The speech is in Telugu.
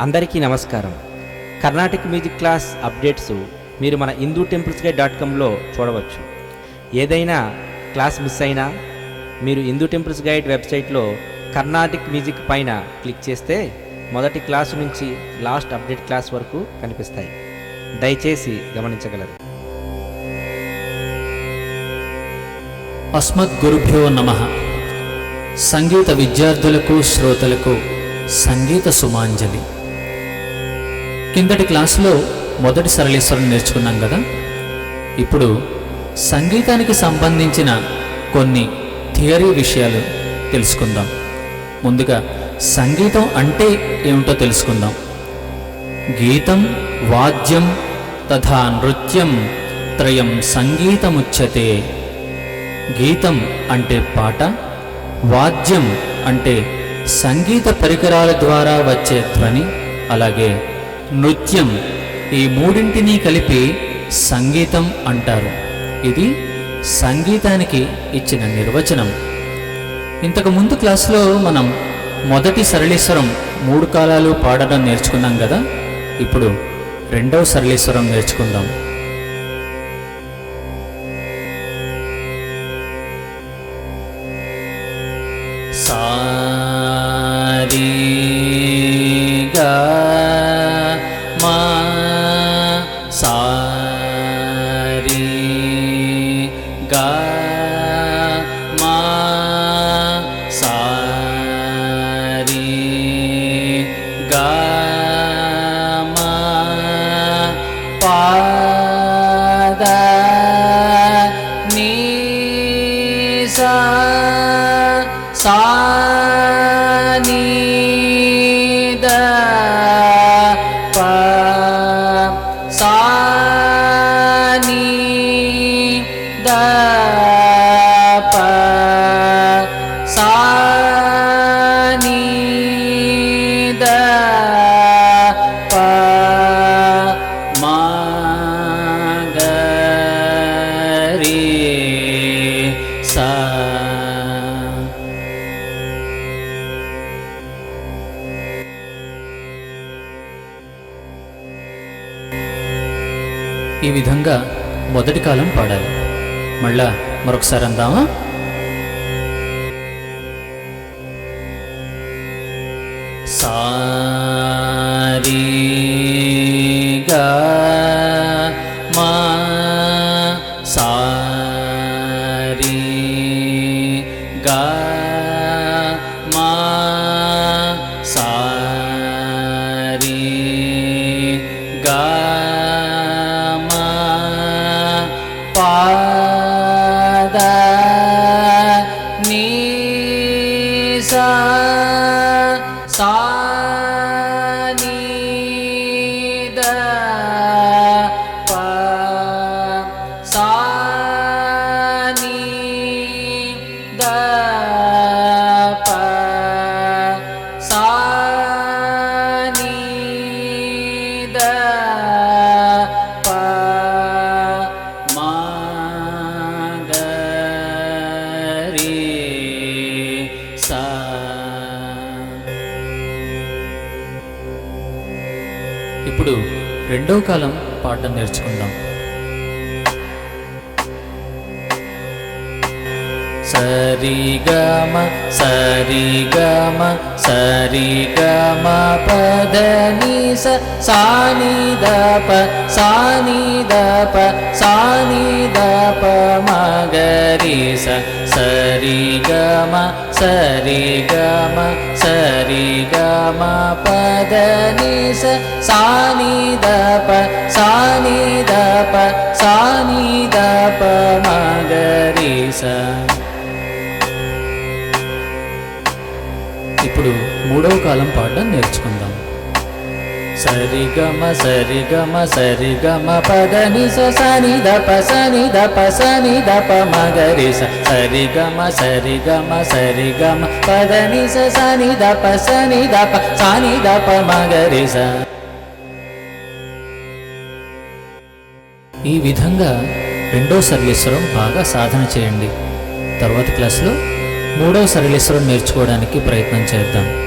అందరికీ నమస్కారం. కర్ణాటక మ్యూజిక్ క్లాస్ అప్డేట్స్ మీరు మన హిందూ టెంపుల్స్ గైడ్ డాట్ కామ్లో చూడవచ్చు. ఏదైనా క్లాస్ మిస్ అయినా మీరు హిందూ టెంపుల్స్ గైడ్ వెబ్సైట్లో కర్ణాటిక్ మ్యూజిక్ పైన క్లిక్ చేస్తే మొదటి క్లాసు నుంచి లాస్ట్ అప్డేట్ క్లాస్ వరకు కనిపిస్తాయి. దయచేసి గమనించగలరు. అస్మద్గురుభ్యో నమ. సంగీత విద్యార్థులకు శ్రోతలకు సంగీత సుమాంజలి. కిందటి క్లాసులో మొదటి సరళేశ్వరం నేర్చుకున్నాం కదా? ఇప్పుడు సంగీతానికి సంబంధించిన కొన్ని థియరీ విషయాలు తెలుసుకుందాం. ముందుగా సంగీతం అంటే ఏమిటో తెలుసుకుందాం. గీతం వాద్యం తథా నృత్యం త్రయం సంగీతముచ్యతే. గీతం అంటే పాట వాద్యం అంటే సంగీత పరికరాల ద్వారా వచ్చే ధ్వని అలాగే నృత్యం. ఈ మూడింటిని కలిపి సంగీతం అంటారు. ఇది సంగీతానికి ఇచ్చిన నిర్వచనం. ఇంతకు ముందు క్లాసులో మనం మొదటి సరళీశ్వరం మూడు కాలాలు పాడడం నేర్చుకున్నాం కదా? ఇప్పుడు రెండవ సరళీశ్వరం నేర్చుకుందాం. సారీ ఈ విధంగా మొదటి కాలం పాడాలి. మళ్ళా మరొకసారి అందామా? సారీగా ఇప్పుడు రెండవ కాలం పాడడం నేర్చుకుందాం. సరి గమ సరి గమ సరి గమ పద స సాని ద సాని ద ప సాని ద మగరి స సరి గమ సరి గమ సరి గమ పద ని స సాని ద ప సాని ద ప సాని ద ప మగరి స ఇప్పుడు మూడవ కాలం పాడడం నేర్చుకుందాం సరిగమ సరిగమ సరిగమ పదని సని దప సని దప సని దప మగరి సరిగమ సరిగమ సరిగమ పదని స సని దప సని దప సని దప మగరి ఈ విధంగా రెండో సరళేశ్వరం బాగా సాధన చేయండి. తర్వాత క్లాస్లో మూడవ సరళేశ్వరం నేర్చుకోవడానికి ప్రయత్నం చేద్దాం.